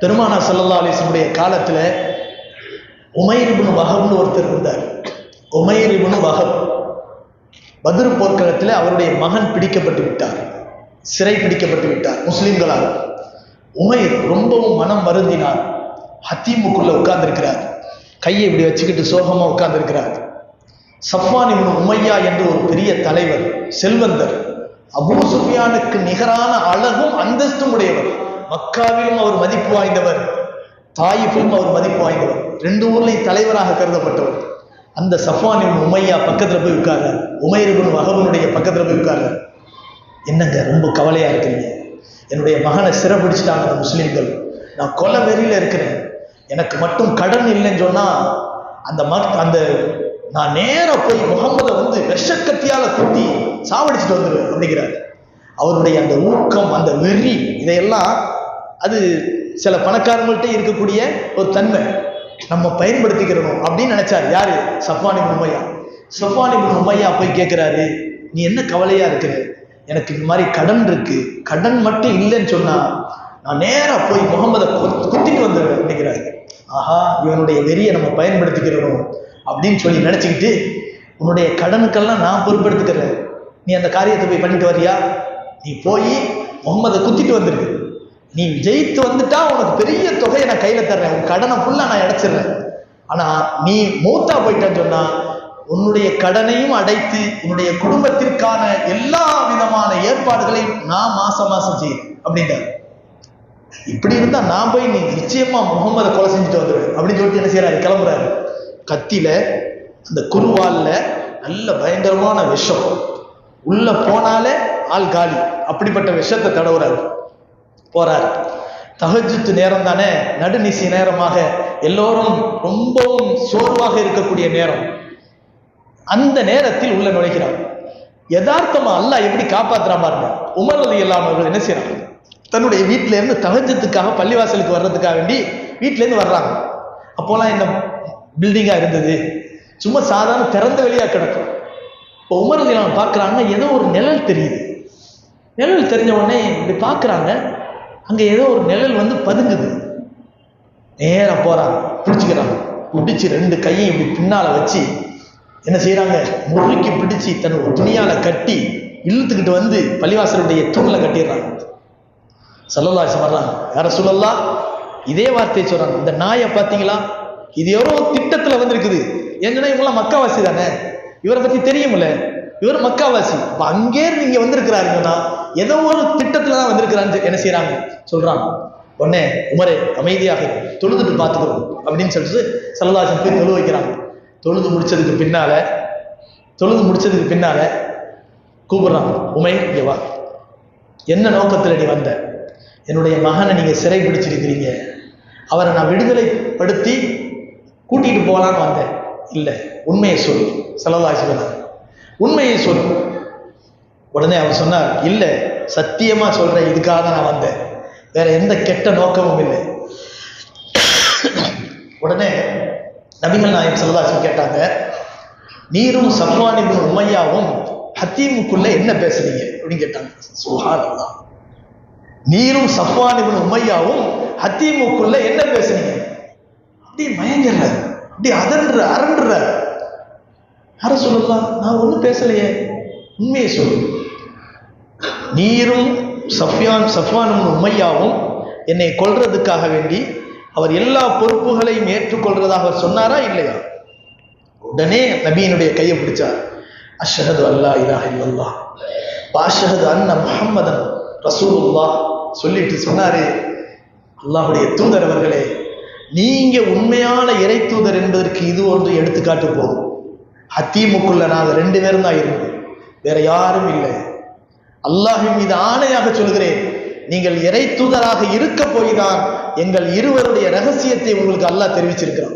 பெருமானா சல்லல்லா அலிஸ்லமுடைய காலத்தில் உமைர் இப்னு ஒருத்தர் இருந்தார். உமைர் இப்னு வஹப் போர்க்களத்தில் அவருடைய மகன் பிடிக்கப்பட்டு விட்டார். சிறை பிடிக்கப்பட்டு விட்டார். முஸ்லிம்களால். உமைர் ரொம்பவும் மனம் வருந்தினார். ஹத்தீமுக்குள்ளே உட்கார்ந்துருக்கிறார். கையை இப்படி வச்சுக்கிட்டு சோகமாக உட்கார்ந்துருக்கிறார். சஃப்வான் இவன் உமையா என்று ஒரு பெரிய தலைவர் செல்வந்தர் அபூ சுஃபியானுக்கு நிகரான அழகும் அந்தஸ்தும் உடையவர். மக்காவிலும் அவர் மதிப்பு வாய்ந்தவர் தாயிஃபிலும் அவர் மதிப்பு வாய்ந்தவர். ரெண்டு ஊர்லையும் தலைவராக கருதப்பட்டவர். அந்த சஃபானின் உமையா பக்கத்தில் போய் உட்கார்றார். உமைர் இப்னு பக்கத்தில் போய் உட்கார்றார். என்னங்க ரொம்ப கவலையாக இருக்கிறீங்க என்னுடைய மகனை சிறப்பிடிச்சிட்டாங்க அந்த முஸ்லீம்கள். நான் கொலை வெறியில் இருக்கிறேன். எனக்கு மட்டும் கடன் இல்லைன்னு சொன்னால் அந்த மக் அந்த நான் நேராக போய் முகம்மதை வந்து விஷக்கத்தியால் குத்தி சாவடிச்சுட்டு வந்துடுவேன் அப்படிங்கிறார். அவருடைய அந்த ஊக்கம் அந்த வெறி இதையெல்லாம் அது சில பணக்காரங்கள்ட்ட இருக்கக்கூடிய ஒரு தன்மை. நம்ம பயன்படுத்திக்கிறணும் அப்படின்னு நினைச்சார். யாரு? சஃபானி உமையா. சஃபானி உமையா போய் கேட்கிறாரு நீ என்ன கவலையா இருக்கிற? எனக்கு இந்த மாதிரி கடன் இருக்கு. கடன் மட்டும் இல்லைன்னு சொன்னா நான் நேராக போய் முகமதை குத்திட்டு வந்துடுவேன் நினைக்கிறாரு ஆஹா இவனுடைய வெறியை நம்ம பயன்படுத்திக்கிறணும் அப்படின்னு சொல்லி நினைச்சுக்கிட்டு உன்னுடைய கடனுக்கெல்லாம் நான் பொறுப்படுத்துக்கிறேன். நீ அந்த காரியத்தை போய் பண்ணிட்டு வரியா நீ போய் முகமதை குத்திட்டு வந்துரு. நீ ஜெயித்து வந்துட்டா உனக்கு பெரிய தொகையை நான் கையில தர்றேன். உன் கடனை ஃபுல்லா நான் அடைச்சிடுறேன் ஆனா நீ மூத்தா போயிட்டேன்னு சொன்னா உன்னுடைய கடனையும் அடைத்து உன்னுடைய குடும்பத்திற்கான எல்லா விதமான ஏற்பாடுகளையும் நான் மாசம் மாசம் செய்யும் அப்படின்றாரு இப்படி இருந்தா நான் போய் நீ நிச்சயமா முகமதை கொலை செஞ்சுட்டு வந்துடுவேன் அப்படின்னு சொல்லிட்டு என்ன செய்யறாரு? கிளம்புறாரு. கத்தியில அந்த குருவால்ல நல்ல பயங்கரமான விஷம். உள்ள போனாலே ஆள் காலி. அப்படிப்பட்ட விஷத்தை தடவுறாரு. போறார். தகஜத்து நேரம் தானே நடுநிசி நேரமாக எல்லோரும் ரொம்பவும் சோர்வாக இருக்கக்கூடிய நேரம். அந்த நேரத்தில் உள்ள நுழைகிறார். யதார்த்தமா அல்லாஹ் எப்படி காப்பாத்துறா பாருங்க. உமர் இல்லாமல் அவர்கள் என்ன செய்யறாங்க தன்னுடைய வீட்டில இருந்து தகஜத்துக்காக பள்ளிவாசலுக்கு வர்றதுக்காக வேண்டி வீட்டில இருந்து வர்றாங்க. அப்போலாம் என்ன பில்டிங்கா இருந்தது. சும்மா சாதாரண திறந்த வெளியா கிடக்கும். இப்போ உமர் ரலி பார்க்குறாங்க ஏதோ ஒரு நிழல் தெரியுது. நிழல் தெரிஞ்ச உடனே இப்படி பார்க்குறாங்க. அங்கே ஏதோ ஒரு நிழல் வந்து பதுங்குது. நேராக போகிறாங்க பிடிச்சிக்கிறாங்க பிடிச்சி ரெண்டு கையும் இப்படி பின்னால் வச்சு என்ன செய்கிறாங்க முறுக்கி பிடிச்சி தன் துணியால் கட்டி இழுத்துக்கிட்டு வந்து பள்ளிவாசலுடைய தூணில் கட்டிடுறாங்க சொல்லலா சொல்கிறாங்க யார சொல்லலாம் இதே வார்த்தையை சொல்கிறாங்க இந்த நாயை பார்த்தீங்களா? இது எவ்வளோ திட்டத்தில் வந்திருக்குது. ஏன்னா இவங்களாம் மக்காவாசி தானே? இவரை பற்றி தெரியுமில்ல. இவர் மக்காவாசி. இப்போ அங்கே இருந்து வந்திருக்கிறாருங்கன்னா ஏதோ ஒரு திட்டத்துல தான் வந்திருக்கிறான்னு என்ன செய்யறாங்க சொல்றாங்க. உடனே உமரே அமைதியாக தொழுதுட்டு பார்த்துக்கிறோம் அப்படின்னு சொல்லிட்டு சல்லதாசன் போய் தொழு வைக்கிறாங்க. தொழுது முடிச்சதுக்கு பின்னால தொழுது முடிச்சதுக்கு பின்னால கூப்பிடுறாங்க உமை இங்கேவா என்ன நோக்கத்தில் நீ வந்த? என்னுடைய மகனை நீங்க சிறை பிடிச்சிருக்கிறீங்க அவரை நான் விடுதலைப்படுத்தி கூட்டிட்டு போகலான்னு வந்தேன். இல்லை உண்மையை சொல்லு. சல்லதாசி உண்மையை சொல்லு. உடனே அவர் சொன்னார் இல்லை சத்தியமாக சொல்கிறேன் இதுக்காக தான் நான் வந்தேன். வேற எந்த கெட்ட நோக்கமும் இல்லை. உடனே நபிகள் நாயகம் செல்லதாசன் கேட்டாங்க நீரும் சப்வானிபின் உமையாவும் ஹத்தீமுக்குள்ள என்ன பேசுறீங்க அப்படின்னு கேட்டாங்க. சுஹானல்லாஹ். நீரும் சப்வானிபின் உமையாவும் ஹத்தீமுக்குள்ள என்ன பேசுறீங்க அப்படி மயங்கிற அப்படி அதன்ற அரண்டுற யார சொல்லலாம் நான் ஒன்றும் பேசலையே. உண்மையை சொல்லு. நீரும் சஃப்யான் சஃப்வானும் உமையாவும் என்னை கொல்றதுக்காக வேண்டி அவர் எல்லா பொறுப்புகளையும் ஏற்றுக்கொள்றதாக அவர் சொன்னாரா இல்லையா? உடனே நபியினுடைய கையை பிடிச்சார். அஷ்ஹது அல்லா இலா இல்லல்லா பாஷஹது அன்ன முஹம்மதன் ரசூலுல்லா சொல்லிட்டு சொன்னாரே அல்லாஹுடைய தூதர் அவர்களே நீங்க உண்மையான இறை தூதர் என்பதற்கு இது ஒன்று எடுத்துக்காட்டு போகும் ஹத்தீமுக்குள்ள நாங்கள் ரெண்டு பேரும் தான் இருந்தோம். வேற யாரும் இல்லை. அல்லாஹின் மீது ஆணையாக சொல்கிறேன். நீங்கள் இறை தூதராக இருக்க போய்தான் எங்கள் இருவருடைய ரகசியத்தை உங்களுக்கு அல்லாஹ் தெரிவிச்சிருக்கிறான்.